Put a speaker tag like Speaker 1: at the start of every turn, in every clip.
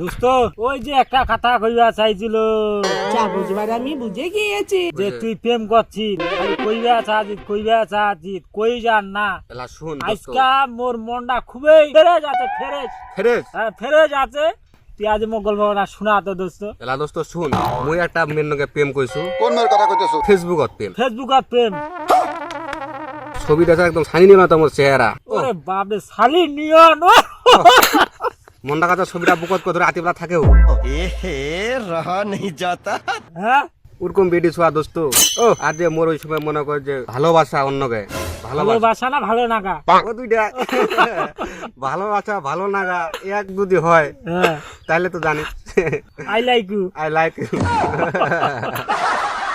Speaker 1: দোস্ত ওই যে একটা কথা কইবা চাইছিল।
Speaker 2: যা বুঝবার আমি বুঝে গিয়েছি।
Speaker 1: যে তুই প্রেম করছিস খালি কইবা চাচ্ছিস কইবা চাচ্ছিস কই যান না।
Speaker 3: এলা শুন
Speaker 1: আজকা মোর মনটা খুবই ফেরেজ আছে ফেরেজ
Speaker 3: ফেরেস?
Speaker 1: হ্যাঁ ফেরেজ আছে। তুই আজ মোক গল্প না শোনা তো দোস্ত।
Speaker 3: এলা দোস্ত শুন মই একটা মেয়ের লগে প্রেম কইছো।
Speaker 4: কোন মেয়ের কথা কইতেছো?
Speaker 3: ফেসবুকত প্রেম।
Speaker 1: ফেসবুকত প্রেম।
Speaker 3: ছবি দেখা একদম ছানি নিও তোমার চেহারা।
Speaker 1: ওরে বাপরে শালি নিও নো
Speaker 3: মন্ডা কাছে ছবিটা বুকত করে ধরে রাতিবেলা থাকেও
Speaker 4: এহে রহা নেই যাতা।
Speaker 1: হ্যাঁ?
Speaker 3: ওরকম বেডি ছোয়া দোস্ত। ও আর যে মোর ওই সময় মনে কর যে ভালোবাসা অন্যকে। ভালোবাসা।
Speaker 1: ভালোবাসা না ভালো নাগা?
Speaker 3: ও দুইটা। ভালোবাসা ভালো লাগা এক যদি হয়
Speaker 1: হ্যাঁ।
Speaker 3: তাহলে তো জানিস।
Speaker 1: I like you
Speaker 3: I like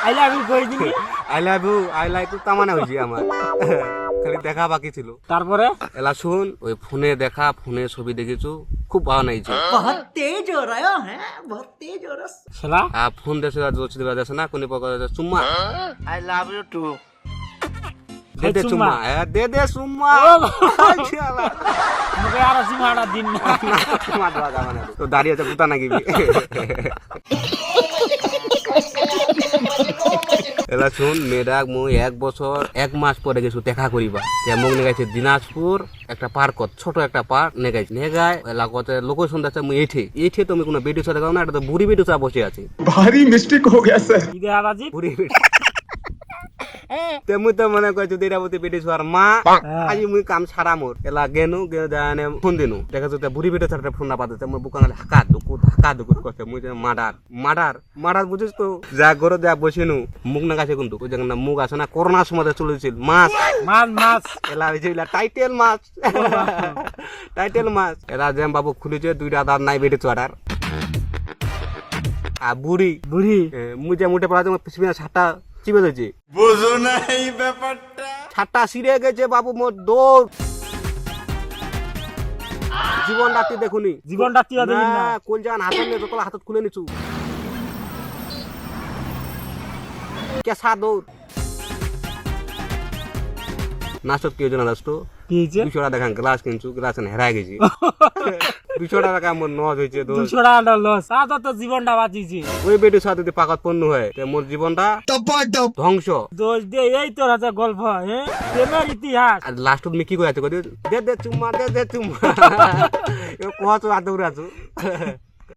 Speaker 1: I love you কই দিবি
Speaker 3: I love you I like you তামানে হয়েছি আমার। খালি দেখা বাকি ছিল।
Speaker 1: তারপরে?
Speaker 3: এলা শুন ওই ফোনে দেখা ফোনে ছবি দেখেছ। খুব ভালো নাইছে
Speaker 2: বহুত তেজ हो रहा है बहुत तेज हो रहा
Speaker 1: শালা
Speaker 3: আর ফোন দেশে জোচ দিবা দেশে না কোনি পকা চুম্মা
Speaker 4: আই লাভ ইউ টু
Speaker 3: দে দে
Speaker 1: চুম্মা।
Speaker 3: চুম্মা এ, দে দে চুম্মা
Speaker 1: ও
Speaker 3: শালা।
Speaker 1: মুখে আর সিমাটা দিন না
Speaker 3: চুম্মা দেওয়া যাবে না। তো দাঁড়িয়ে আছে পুতা নাকি এলা শুন মেয়েটা মুই এক বছর এক মাস পরে গেছো দেখা করিবা। তেমন নেগাইছে দিনাজপুর একটা পার্ক ছোট একটা পার্ক নেগাইছে। নেগায় এলা কত লোকেশন দেখছে মুই এইঠে। এইঠে তুমি কোনো ভিডিও সাথে না এটা তো বুড়ি ভিডিও বসে আছে।
Speaker 5: ভারী
Speaker 1: মিস্টেক হয়ে গেছে।
Speaker 3: বুড়ি ভিডিও তে মুই তো মনে কইছো দিরাবতী বেডি ছোয়ার মা। আজি মুই কাম ছাড়া মোর এলা গেনু গে জানে ফোন দিনু। দেখা যাচ্ছে বুড়ি বেডি ছাড়া ফোন না পাতে মোর বুকাঙালে হাকা দুকু হাকা দুকু করছে মুই যে মার্ডার মার্ডার মার্ডার বুঝিস তো যা ঘরে যা বসিনু মুখ না গাছে কিন্তু ওই যেখানে মুখ আছে না করোনার সময় চলেছিল। মাছ।
Speaker 1: মাছ মাছ।
Speaker 3: এলা এলা টাইটেল মাছ। টাইটেল মাছ। এলা যেম বাবু খুলেছে দুইটা দাঁত নাই বেডি চড়ার আর বুড়ি
Speaker 1: বুড়ি
Speaker 3: মুই যে মুটে পড়া তোমার পিছনে ছাটা চিপে দিয়েছে
Speaker 4: বুঝো না এই ব্যাপারটা।
Speaker 3: ছাটা সিরে গেছে বাবু মোর দৌড় জীবন রাত্রি দেখুনি।
Speaker 1: জীবন রাত্রি না।
Speaker 3: কোন জান হাতত নিয়ে তোলা হাতত খুলে নিছু। কেসা দৌড়। নাচত কি হয়েছে না
Speaker 1: হয়েছে
Speaker 3: দুশো টাকা দেখান গ্লাস কিনছু গ্লাস হেরাই গেছি। দুশো টাকা মোর নজ হয়েছে
Speaker 1: দুশো টাকা লস আর তো জীবনটা বাঁচিয়েছি
Speaker 3: ওই বেটির সাথে যদি পাকাত পণ্য হয় তে মোর জীবনটা ধ্বংস।
Speaker 1: দোষ দিয়ে এই তোর আছে গল্প হ্যাঁ প্রেমের ইতিহাস।
Speaker 3: আর লাস্ট তুমি কি করে আছে দে দে চুম্মা দে দে চুম্মা। কোয়া তো আদৌড় আছো।